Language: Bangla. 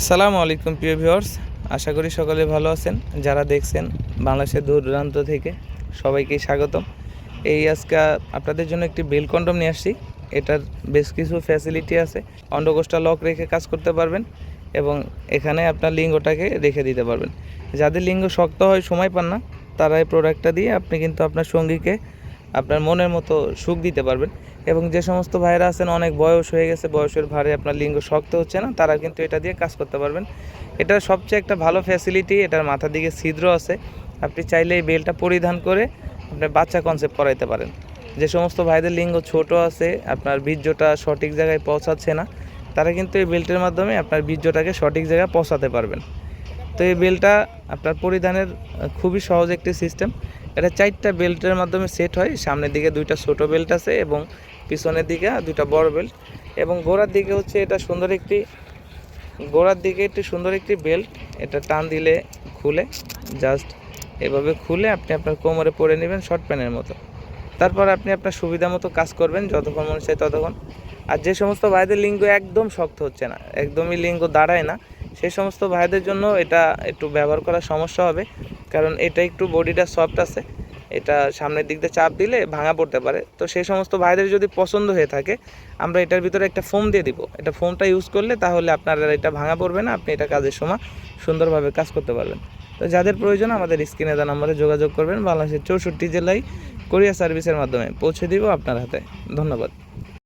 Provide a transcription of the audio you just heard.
আসসালামু আলাইকুম প্রিয় ভিউয়ার্স, আশা করি সকলে ভালো আছেন। যারা দেখছেন বাংলাদেশের দূর দূরান্ত থেকে সবাইকে স্বাগতম। এই আজকে আপনাদের জন্য একটি বেল কন্ডম নিয়ে আসছি। এটার বেশ কিছু ফ্যাসিলিটি আছে। অন্ডকোষটা লক রেখে কাজ করতে পারবেন এবং এখানে আপনার লিঙ্গটাকে রেখে দিতে পারবেন। যাদের লিঙ্গ শক্ত হয়, সময় পান না, তারা এই প্রোডাক্টটা দিয়ে আপনি কিন্তু আপনার সঙ্গীকে আপনার মনের মতো সুখ দিতে পারবেন। এবং যে সমস্ত ভাইরা আছেন, অনেক বয়স হয়ে গেছে, বয়সের ভারে আপনার লিঙ্গ শক্ত হচ্ছে না তারা কিন্তু এটা দিয়ে কাজ করতে পারবেন। এটার সবচেয়ে একটা ভালো ফ্যাসিলিটি এটার মাথার দিকে ছিদ্র আছে। আপনি চাইলে এই বেলটা পরিধান করে আপনার বাচ্চা কনসেপ্ট করাইতে পারেন। যে সমস্ত ভাইদের লিঙ্গ ছোট আছে, আপনার বীর্যটা সঠিক জায়গায় পৌঁছাচ্ছে না, তারা কিন্তু এই বেল্টের মাধ্যমে আপনার বীর্যটাকে সঠিক জায়গায় পৌঁছাতে পারবেন। তো এই বেলটা আপনার পরিধানের খুবই সহজ একটি সিস্টেম এটা চারটা বেল্টের মাধ্যমে সেট হয়। সামনের দিকে দুইটা ছোট বেল্ট আছে এবং পিছনের দিকে দুইটা বড় বেল্ট। এবং গোড়ার দিকে হচ্ছে এটা সুন্দর একটি, গোড়ার দিকে একটি সুন্দর একটি বেল্ট। এটা টান দিলে খুলে জাস্ট এভাবে খুলে আপনি আপনার কোমরে পরে নেবেন শর্ট প্যান্টের মতো। তারপর আপনি আপনার সুবিধা মতো কাজ করবেন, যতক্ষণ মনে চাই ততক্ষণ। আর যে সমস্ত ভাইদের লিঙ্গ একদম শক্ত হচ্ছে না, একদমই লিঙ্গ দাঁড়ায় না সেই সমস্ত ভাইদের জন্য এটা একটু ব্যবহার করার সমস্যা হবে। কারণ এটা একটু বডিটা সফট আছে, এটা সামনের দিক দিয়ে চাপ দিলে ভাঙা পড়তে পারে। তো সেই সমস্ত ভাইদের যদি পছন্দ হয়ে থাকে, আমরা এটার ভিতরে একটা ফোম দিয়ে দিব। এটা ফোমটা ইউজ করলে তাহলে আপনার এটা ভাঙা পড়বে না, আপনি এটা কাজের সময় সুন্দরভাবে কাজ করতে পারবেন। তো যাদের প্রয়োজন আমাদের স্ক্রিনে দেওয়া নম্বরে যোগাযোগ করবেন, বাংলাদেশের চৌষট্টি জেলায় কোরিয়ার সার্ভিসের মাধ্যমে পৌঁছে দিব আপনার হাতে। ধন্যবাদ।